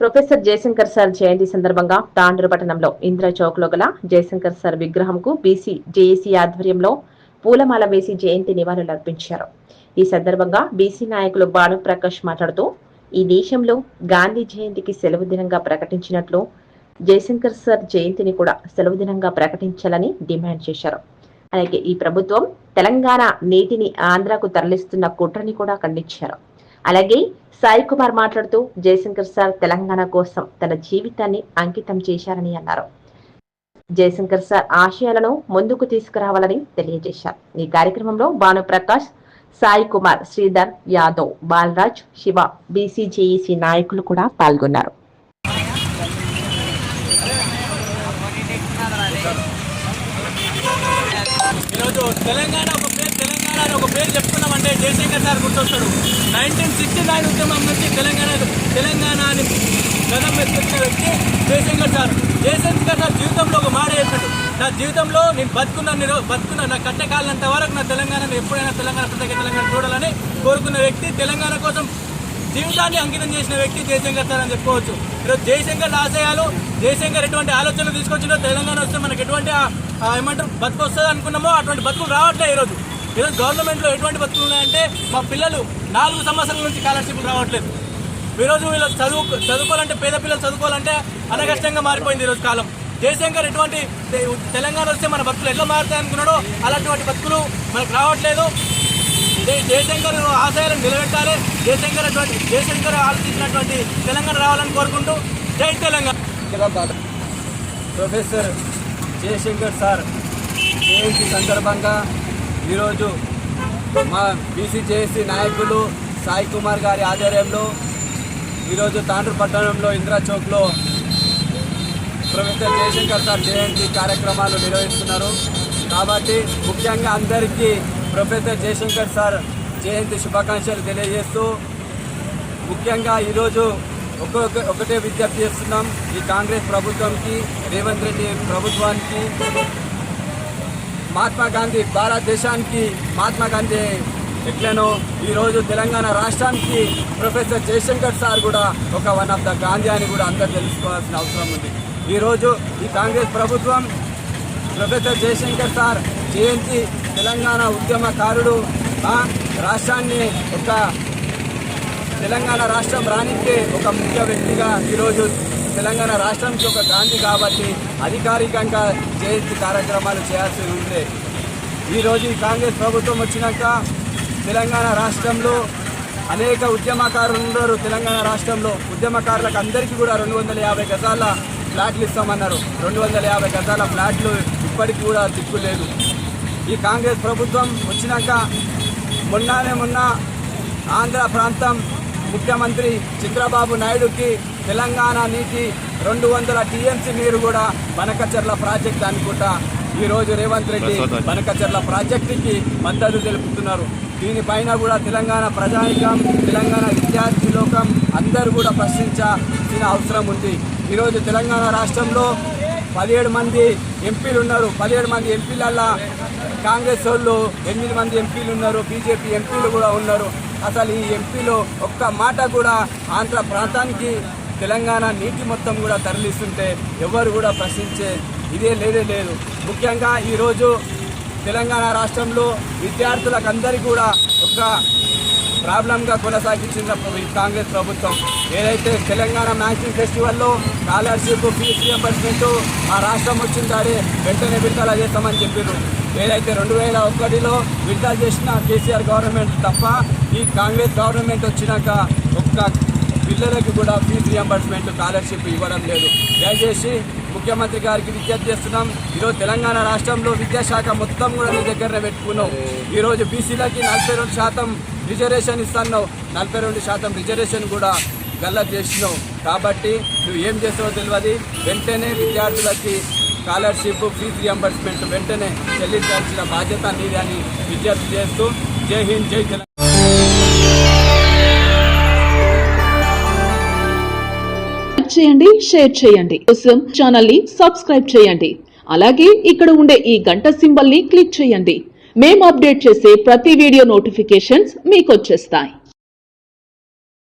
Professor Jayashankar sir జయంతి సందర్భంగా తాండూరు పట్టణంలో ఇంద్ర చౌక్లో గల జయశంకర్ సార్ విగ్రహంకు బీసీ జేఏసీ ఆధ్వర్యంలో పూలమాల వేసి జయంతి నివాళులు అర్పించారు. ఈ సందర్భంగా బీసీ నాయకులు బాను ప్రకాష్ మాట్లాడుతూ ఈ దేశంలో గాంధీ జయంతికి సెలవు దినంగా ప్రకటించినట్లు జయశంకర్ సార్ జయంతిని కూడా సెలవు దినంగా ప్రకటించాలని డిమాండ్ చేశారు. అలాగే ఈ ప్రభుత్వం తెలంగాణ నీటిని ఆంధ్రాకు తరలిస్తున్న కుట్రని కూడా ఖండించారు. అలాగే సాయి కుమార్ మాట్లాడుతూ జయశంకర్ సార్ తెలంగాణ కోసం తన జీవితాన్ని అంకితం చేశారని అన్నారు. జయశంకర్ సార్ ఆశయాలను ముందుకు తీసుకురావాలని తెలియజేశారు. ఈ కార్యక్రమంలో భానుప్రకాష్ సాయి కుమార్ శ్రీధర్ యాదవ్ బాలరాజ్ శివ బీసీజేఈసీ నాయకులు కూడా పాల్గొన్నారు. ఈరోజు తెలంగాణ తెలంగాణ అని ఒక పేరు చెప్పుకున్నామంటే జయశంకర్ సార్ గుర్తొస్తాడు. నైన్టీన్ సిక్స్టీ నైన్ ఉద్యమం నుంచి తెలంగాణ తెలంగాణ అని గతం ఎత్తుకున్న వ్యక్తి జయశంకర్ సార్. జయశంకర్ సార్ జీవితంలో ఒక మాట చెప్పాడు. నా జీవితంలో నేను బతుకున్న నేను బతుకున్న నా కట్టకాలంత వరకు నా తెలంగాణను ఎప్పుడైనా తెలంగాణ ప్రత్యేక తెలంగాణ చూడాలని కోరుకున్న వ్యక్తి తెలంగాణ కోసం జీవితాన్ని అంకితం చేసిన వ్యక్తి జయశంకర్ సార్ అని చెప్పుకోవచ్చు. ఈరోజు జయశంకర్ ఆశయాలు జయశంకర్ ఎటువంటి ఆలోచనలు తీసుకొచ్చిందో తెలంగాణ వస్తే మనకి ఎటువంటి ఏమంటారు బతుకు వస్తుంది అనుకున్నామో అటువంటి బతుకు రావట్లేదు ఈరోజు. ఈరోజు గవర్నమెంట్లో ఎటువంటి బతుకులు ఉన్నాయంటే మా పిల్లలు నాలుగు సంవత్సరాల నుంచి స్కాలర్షిప్లు రావట్లేదు. ఈరోజు వీళ్ళు చదువు చదువుకోవాలంటే పేద పిల్లలు చదువుకోవాలంటే అనగష్టంగా మారిపోయింది ఈరోజు కాలం. జయశంకర్ ఎటువంటి తెలంగాణ వస్తే మన బతుకులు ఎట్లా మారుతాయి అనుకున్నాడో అలాంటి బతుకులు మనకు రావట్లేదు. జయశంకర్ ఆశయాలను నిలబెట్టాలి. జయశంకర్ అటువంటి జయశంకర్ ఆలోచించినటువంటి తెలంగాణ రావాలని కోరుకుంటూ జై తెలంగాణ. ప్రొఫెసర్ జయశంకర్ సార్ జయంతి సందర్భంగా ఈరోజు మా బీసీజేఏసీ నాయకులు సాయి కుమార్ గారి ఆధ్వర్యంలో ఈరోజు తాండ్రు పట్టణంలో ఇందిరా చౌక్లో ప్రొఫెసర్ జయశంకర్ సార్ జయంతి కార్యక్రమాలు నిర్వహిస్తున్నారు. కాబట్టి ముఖ్యంగా అందరికీ ప్రొఫెసర్ జయశంకర్ సార్ జయంతి శుభాకాంక్షలు తెలియజేస్తూ ముఖ్యంగా ఈరోజు ఒక్కొక్క ఒకటే విజ్ఞప్తి చేస్తున్నాం. ఈ కాంగ్రెస్ ప్రభుత్వంకి రేవంత్ రెడ్డి ప్రభుత్వానికి మహాత్మా గాంధీ భారతదేశానికి మహాత్మా గాంధీ ఎట్లనో ఈరోజు తెలంగాణ రాష్ట్రానికి ప్రొఫెసర్ జయశంకర్ సార్ కూడా ఒక వన్ ఆఫ్ ద గాంధీ అని కూడా అందరూ తెలుసుకోవాల్సిన అవసరం ఉంది. ఈరోజు ఈ కాంగ్రెస్ ప్రభుత్వం ప్రొఫెసర్ జయశంకర్ సార్ జయంతి తెలంగాణ ఉద్యమకారుడు ఆ, రాష్ట్రాన్ని ఒక తెలంగాణ రాష్ట్రం రానికే ఒక ముఖ్య వ్యక్తిగా ఈరోజు తెలంగాణ రాష్ట్రానికి ఒక గాంధీ కాబట్టి అధికారికంగా జయంతి కార్యక్రమాలు చేయాల్సి ఉంది. ఈరోజు ఈ కాంగ్రెస్ ప్రభుత్వం వచ్చినాక తెలంగాణ రాష్ట్రంలో అనేక ఉద్యమకారులు ఉన్నారు. తెలంగాణ రాష్ట్రంలో ఉద్యమకారులకు అందరికీ కూడా రెండు వందల యాభై గజాల ఫ్లాట్లు ఇస్తామన్నారు. రెండు వందల యాభై గజాల ఫ్లాట్లు ఇప్పటికి కూడా దిక్కు లేదు. ఈ కాంగ్రెస్ ప్రభుత్వం వచ్చినాక మొన్ననే మొన్న ఆంధ్ర ప్రాంతం ముఖ్యమంత్రి చంద్రబాబు నాయుడుకి తెలంగాణ నీటి రెండు వందల టీఎంసీ నీరు కూడా బనకచర్ల ప్రాజెక్ట్ అనుకుంటా. ఈరోజు రేవంత్ రెడ్డి బనకచర్ల ప్రాజెక్టుకి మద్దతు తెలుపుతున్నారు. దీనిపైన కూడా తెలంగాణ ప్రజానికం తెలంగాణ విద్యార్థి లోకం అందరూ కూడా ప్రశ్నించాల్సిన అవసరం ఉంది. ఈరోజు తెలంగాణ రాష్ట్రంలో పదిహేడు మంది ఎంపీలు ఉన్నారు. పదిహేడు మంది ఎంపీలల్లా కాంగ్రెస్ వాళ్ళు ఎనిమిది మంది ఎంపీలు ఉన్నారు. బీజేపీ ఎంపీలు కూడా ఉన్నారు. అసలు ఈ ఎంపీలు ఒక్క మాట కూడా ఆంధ్ర ప్రాంతానికి తెలంగాణ నీటి మొత్తం కూడా తరలిస్తుంటే ఎవరు కూడా ప్రశ్నించే ఇదే లేదే లేదు. ముఖ్యంగా ఈరోజు తెలంగాణ రాష్ట్రంలో విద్యార్థులకు అందరికీ కూడా ఒక ప్రాబ్లంగా కొనసాగించిన ఈ కాంగ్రెస్ ప్రభుత్వం. ఏదైతే తెలంగాణ మ్యాచింగ్ ఫెస్టివల్లో స్కాలర్షిప్ ఫీజు రియంబర్స్మెంట్ ఆ రాష్ట్రం వచ్చిందాడే వెంటనే విడుదల చేస్తామని చెప్పారు ఏదైతే రెండు వేల ఒకటిలో విడుదల చేసిన కేసీఆర్ గవర్నమెంట్ తప్ప ఈ కాంగ్రెస్ గవర్నమెంట్ వచ్చినాక ఒక్క పిల్లలకు కూడా ఫీజు రియంబర్స్మెంట్ స్కాలర్షిప్ ఇవ్వడం లేదు. దయచేసి ముఖ్యమంత్రి గారికి విజ్ఞప్తి చేస్తున్నాం. ఈరోజు తెలంగాణ రాష్ట్రంలో విద్యాశాఖ మొత్తం కూడా నీ దగ్గరనే పెట్టుకున్నాం ఈరోజు బీసీలకి నలభై రెండు శాతం రిజర్వేషన్ ఇస్తున్నావు. నలభై రెండు శాతం రిజర్వేషన్ కూడా గల్లా చేసినావు. కాబట్టి నువ్వు ఏం చేస్తావో తెలియదు. వెంటనే విద్యార్థులకి స్కాలర్షిప్ ఫీజు రియంబర్స్మెంట్ వెంటనే చెల్లించాల్సిన బాధ్యత నీది అని విజ్ఞప్తి చేస్తూ జై హింద్ జై తెలంగాణ. చేయండి షేర్ చేయండి. కోసం ఛానల్ని సబ్స్క్రైబ్ చేయండి. అలాగే ఇక్కడ ఉండే ఈ గంట సింబల్ని క్లిక్ చేయండి. మేము అప్డేట్ చేసే ప్రతి వీడియో నోటిఫికేషన్స్ మీకు వచ్చేస్తాయి.